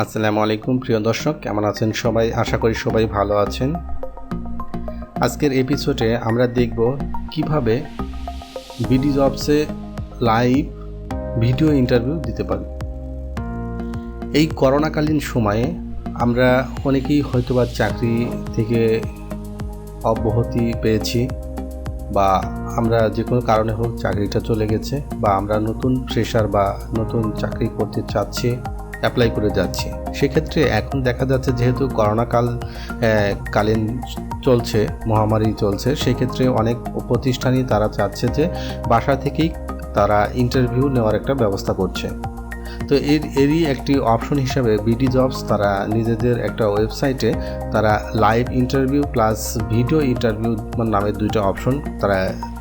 আসসালামু আলাইকুম, প্রিয় দর্শক, কেমন আছেন সবাই? আশা করি সবাই ভালো আছেন। আজকের এপিসোডে আমরা দেখব কীভাবে বিডি জবসে লাইভ ভিডিও ইন্টারভিউ দিতে পারি। এই করোনাকালীন সময়ে আমরা অনেকেই হয়তোবা চাকরি থেকে অব্যাহতি পেয়েছি বা আমরা যে কোনো কারণে হোক চাকরিটা চলে গেছে বা আমরা নতুন ফ্রেশার বা নতুন চাকরি করতে চাচ্ছি। অ্যাপ্লাই করে যাচ্ছি। সেক্ষেত্রে এখন দেখা যাচ্ছে যেহেতু করোনাকাল কালীন চলছে, মহামারী চলছে, সেক্ষেত্রে অনেক প্রতিষ্ঠানই তারা চাচ্ছে যে বাসা থেকেই তারা ইন্টারভিউ নেওয়ার একটা ব্যবস্থা করছে। তো এর, এরই একটি অপশন হিসাবে বিডি জবস তারা নিজেদের একটা ওয়েবসাইটে তারা live interview plus video interview নামে দুইটা অপশন তারা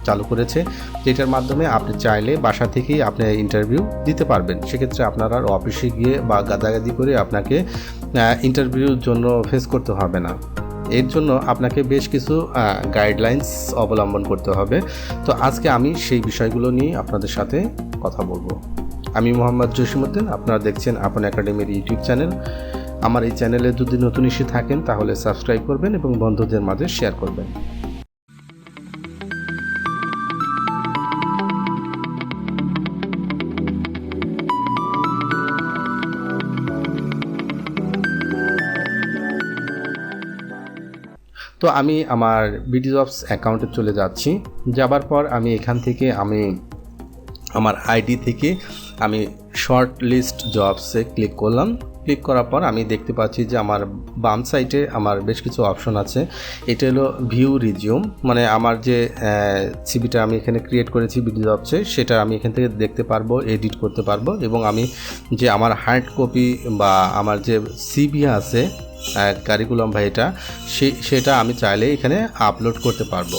চালু করেছে, যেটার মাধ্যমে আপনি চাইলে বাসা থেকেই আপনি ইন্টারভিউ দিতে পারবেন। সেক্ষেত্রে আপনার আর অফিসে গিয়ে বা গাদাগাদি করে আপনাকে ইন্টারভিউর জন্য ফেস করতে হবে না। এর জন্য আপনাকে বেশ কিছু গাইডলাইন্স অবলম্বন করতে হবে। তো আজকে আমি সেই বিষয়গুলো নিয়ে আপনাদের সাথে কথা বলব। আমি মোহাম্মদ জসিমুদ্দিন আপনারা দেখছেন আপন একাডেমির ইউটিউব চ্যানেল। আমার এই চ্যানেলে যদি নতুন এসে থাকেন, তাহলে সাবস্ক্রাইব করবেন এবং বন্ধুদের মাঝে শেয়ার করবেন। তো আমি আমার বিডি জবস অ্যাকাউন্টে চলে যাচ্ছি। যাবার পর আমি এখান থেকে আমি আমার আইডি থেকে আমি শর্ট লিস্ট জবসে ক্লিক করলাম। ক্লিক করার পর আমি দেখতে পাচ্ছি যে আমার বাম সাইডে আমার বেশ কিছু অপশন আছে। এটা হলো ভিউ রিজিউম মানে আমার যে সিবিটা আমি এখানে ক্রিয়েট করেছি বিডি জবসে সেটা আমি এখান থেকে দেখতে পারব এডিট করতে পারব এবং আমি যে আমার হার্ড কপি বা আমার যে সিবি আছে কারিকুলাম ভাই এটা সেটা আমি চাইলে এখানে আপলোড করতে পারব।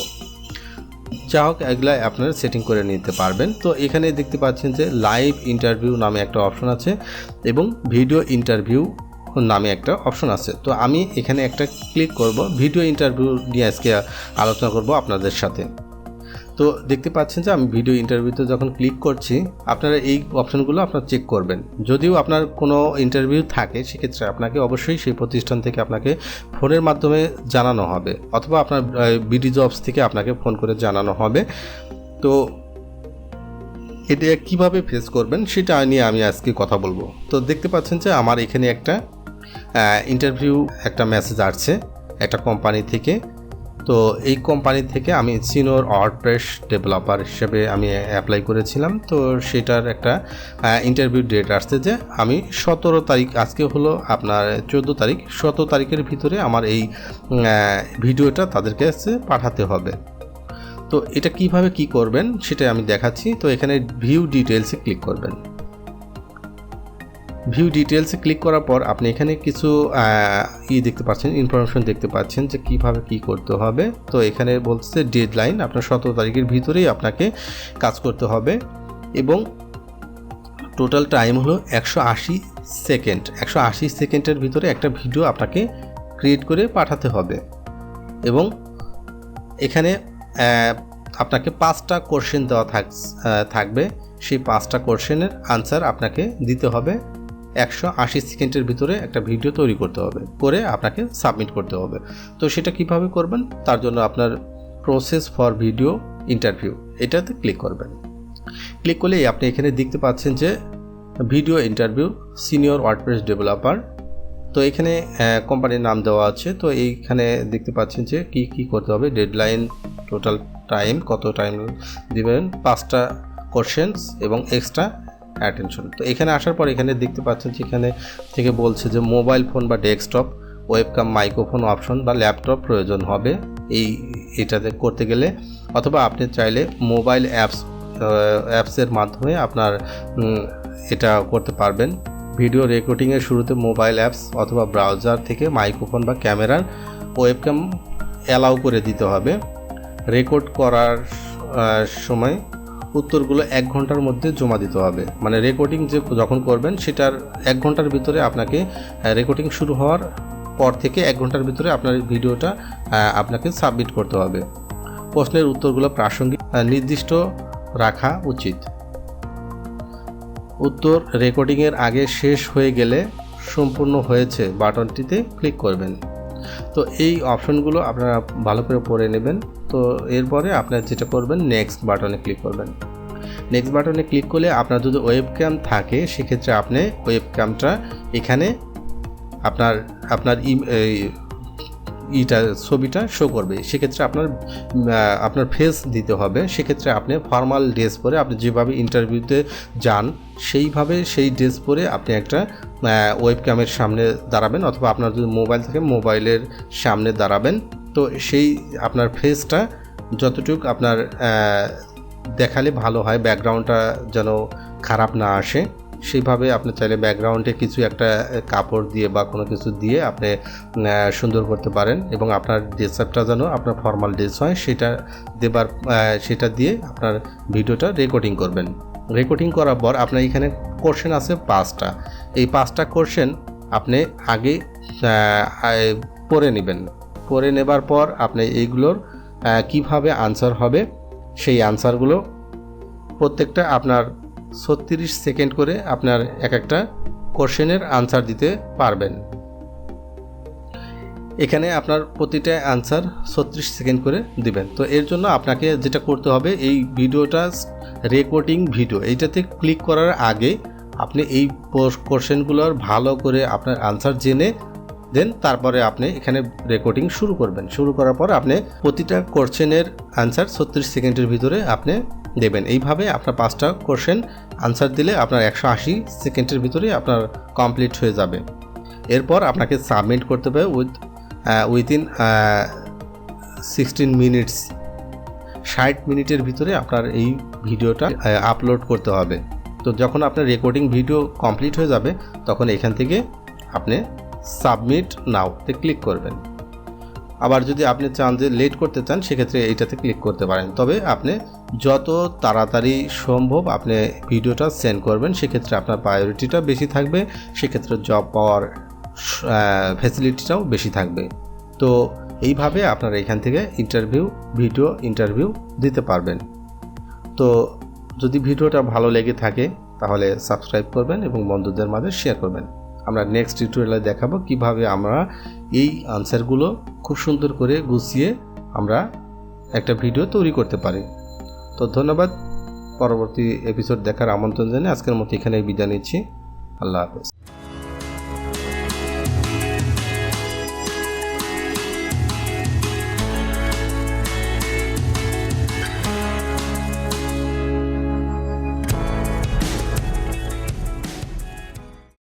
যা এগুলা আপনারা সেটিং করে নিতে পারবেন। তো এখানে দেখতে পাচ্ছেন যে লাইভ ইন্টারভিউ নামে একটা অপশন আছে এবং ভিডিও ইন্টারভিউ নামে একটা অপশন আছে। তো আমি এখানে একটা ক্লিক করব ভিডিও ইন্টারভিউ নিয়ে আজকে আলোচনা করব আপনাদের সাথে। তো দেখতে পাচ্ছেন যে আমি ভিডিও ইন্টারভিউতে যখন ক্লিক করছি, আপনারা এই অপশনগুলো আপনারা চেক করবেন। যদিও আপনার কোনো ইন্টারভিউ থাকে, সেক্ষেত্রে আপনাকে অবশ্যই সেই প্রতিষ্ঠান থেকে আপনাকে ফোনের মাধ্যমে জানানো হবে, অথবা আপনার বিডি জবস থেকে আপনাকে ফোন করে জানানো হবে। তো এটা কীভাবে ফেস করবেন, সেটা নিয়ে আমি আজকে কথা বলব। তো দেখতে পাচ্ছেন যে আমার এখানে একটা ইন্টারভিউ একটা মেসেজ আসছে, একটা কোম্পানি থেকে। তো এই কোম্পানি থেকে আমি সিনিয়র ওয়ার্ডপ্রেস ডেভেলপার হিসেবে আমি অ্যাপ্লাই করেছিলাম। তো সেটার একটা ইন্টারভিউ ডেট আসছে যে আমি সতেরো তারিখ, আজকে হলো আপনার চোদ্দ তারিখ, সতেরো তারিখের ভিতরে আমার এই ভিডিওটা তাদের কাছে পাঠাতে হবে। তো এটা কীভাবে কি করবেন সেটা আমি দেখাচ্ছি। তো এখানে ভিউ ডিটেলসে ক্লিক করবেন। ভিউ ডিটেলসে ক্লিক করার পর আপনি এখানে কিছু ই দেখতে পাচ্ছেন ইনফরমেশন দেখতে পাচ্ছেন যে কীভাবে কি করতে হবে। তো এখানে বলছে ডেডলাইন আপনার সতেরো তারিখের ভিতরেই আপনাকে কাজ করতে হবে এবং টোটাল টাইম হলো একশো আশি সেকেন্ড একশো আশি সেকেন্ডের ভিতরে একটা ভিডিও আপনাকে ক্রিয়েট করে পাঠাতে হবে এবং এখানে আপনাকে পাঁচটা কোশ্চেন দেওয়া থাক থাকবে। সেই পাঁচটা কোশ্চেনের আনসার আপনাকে দিতে হবে। একশো আশি সেকেন্ডের ভিতরে একটা ভিডিও তৈরি করতে হবে, করে আপনাকে সাবমিট করতে হবে। তো সেটা কীভাবে করবেন? তার জন্য আপনার প্রসেস ফর ভিডিও ইন্টারভিউ এটাতে ক্লিক করবেন। ক্লিক করলেই আপনি এখানে দেখতে পাচ্ছেন যে video interview senior WordPress developer তো এখানে কোম্পানির নাম দেওয়া আছে। তো এইখানে দেখতে পাচ্ছেন যে কি কি করতে হবে? ডেডলাইন টোটাল টাইম কত টাইম দিবেন? পাঁচটা কোশ্চেন্স এবং এক্সট্রা অ্যাটেনশন তো এখানে আসার পর এখানে দেখতে পাচ্ছেন যে এখানে থেকে বলছে যে মোবাইল ফোন বা ডেস্কটপ ওয়েবকাম মাইক্রোফোন অপশন বা ল্যাপটপ প্রয়োজন হবে এই, এটাতে করতে গেলে। অথবা আপনি চাইলে মোবাইল অ্যাপস অ্যাপসের মাধ্যমে আপনার এটা করতে পারবেন। ভিডিও রেকর্ডিংয়ের শুরুতে মোবাইল অ্যাপস অথবা ব্রাউজার থেকে মাইক্রোফোন বা ক্যামেরার ওয়েবক্যাম অ্যালাউ করে দিতে হবে। রেকর্ড করার সময় উত্তরগুলো এক ঘণ্টার মধ্যে জমা দিতে হবে। মানে রেকর্ডিং যে যখন করবেন, সেটার এক ঘণ্টার ভিতরে আপনাকে রেকর্ডিং শুরু হওয়ার পর থেকে এক ঘণ্টার ভিতরে আপনার ভিডিওটা আপনাকে সাবমিট করতে হবে। প্রশ্নের উত্তরগুলো প্রাসঙ্গিক নির্দিষ্ট রাখা উচিত। উত্তর রেকর্ডিংয়ের আগে শেষ হয়ে গেলে সম্পূর্ণ হয়েছে বাটনটিতে ক্লিক করবেন। তো এই অপশনগুলো আপনারা ভালো করে পড়ে নেবেন। তো এরপরে আপনারা যেটা করবেন নেক্সট বাটনে ক্লিক করবেন। নেক্সট বাটনে ক্লিক করলে আপনার যদি ওয়েব ক্যাম থাকে, সেক্ষেত্রে আপনি ওয়েব ক্যামটা এখানে আপনার আপনার ইটা, ছবিটা শো করবে। সেক্ষেত্রে আপনার আপনার ফেস দিতে হবে। সেক্ষেত্রে আপনি ফর্মাল ড্রেস পরে আপনি যেভাবে ইন্টারভিউতে যান, সেইভাবে সেই ড্রেস পরে আপনি একটা ওয়েব ক্যামের সামনে দাঁড়াবেন। অথবা আপনার যদি মোবাইল থাকে মোবাইলের সামনে দাঁড়াবেন। তো সেই আপনার ফেসটা যতটুকু আপনার দেখালে ভালো হয় ব্যাকগ্রাউন্ডটা যেন খারাপ না আসে, সেইভাবে আপনি চাইলে ব্যাকগ্রাউন্ডে কিছু একটা কাপড় দিয়ে বা কোনো কিছু দিয়ে আপনি সুন্দর করতে পারেন এবং আপনার ড্রেসআপটা যেন আপনার ফর্মাল ড্রেস হয়, সেটা দেবার সেটা দিয়ে আপনার ভিডিওটা রেকর্ডিং করবেন। রেকর্ডিং করার পর আপনার এখানে কোশ্চেন আছে পাঁচটা। এই পাঁচটা কোশ্চেন আপনি আগে পড়ে নেবেন। পড়ে নেবার পর আপনি এইগুলোর কীভাবে আনসার হবে, সেই আনসারগুলো প্রত্যেকটা আপনার ছত্রিশ সেকেন্ড করে আপনার এক একটা কোশ্চেনের আনসার দিতে পারবেন। এখানে আপনার প্রতিটা আনসার ছত্রিশ সেকেন্ড করে দিবেন। তো এর জন্য আপনাকে যেটা করতে হবে, এই ভিডিওটা রেকর্ডিং ভিডিও এইটাতে ক্লিক করার আগে আপনি এই কোশ্চেনগুলোর ভালো করে আপনার আনসার জেনে দেন তারপরে আপনি এখানে রেকর্ডিং শুরু করবেন। শুরু করার পর আপনি প্রতিটা কোশ্চেনের আনসার ছত্রিশ সেকেন্ডের ভিতরে আপনি দেবেন। এইভাবে আপনার পাঁচটা কোশ্চেন আনসার দিলে আপনার একশো আশি সেকেন্ডের ভিতরে আপনার কমপ্লিট হয়ে যাবে। এরপর আপনাকে সাবমিট করতে হবে উইথ উইথিন সিক্সটিন মিনিটস ষাট মিনিটের ভিতরে আপনার এই ভিডিওটা আপলোড করতে হবে। তো যখন আপনার রেকর্ডিং ভিডিও কমপ্লিট হয়ে যাবে, তখন এখান থেকে আপনি সাবমিট নাওতে ক্লিক করবেন। আবার যদি আপনি চান যে লেট করতে চান, সেক্ষেত্রে এইটাতে ক্লিক করতে পারেন। তবে আপনি যত তাড়াতাড়ি সম্ভব আপনি ভিডিওটা সেন্ড করবেন, সেক্ষেত্রে আপনার প্রায়োরিটিটা বেশি থাকবে, সেক্ষেত্রে জব পাওয়ার ফ্যাসিলিটিটাও বেশি থাকবে। তো এইভাবে আপনারা এখান থেকে ইন্টারভিউ ভিডিও ইন্টারভিউ দিতে পারবেন। তো যদি ভিডিওটা ভালো লেগে থাকে, তাহলে সাবস্ক্রাইব করবেন এবং বন্ধুদের মাঝে শেয়ার করবেন। আমরা নেক্সট টিউটোরিয়ালে দেখাবো কীভাবে আমরা এই আনসারগুলো খুব সুন্দর করে গুছিয়ে আমরা একটা ভিডিও তৈরি করতে পারি। তো ধন্যবাদ। পরবর্তী এপিসোড দেখার আমন্ত্রণ জানিয়ে আজকের মতো এখানে বিদায় নিচ্ছি। আল্লাহ হাফেজ।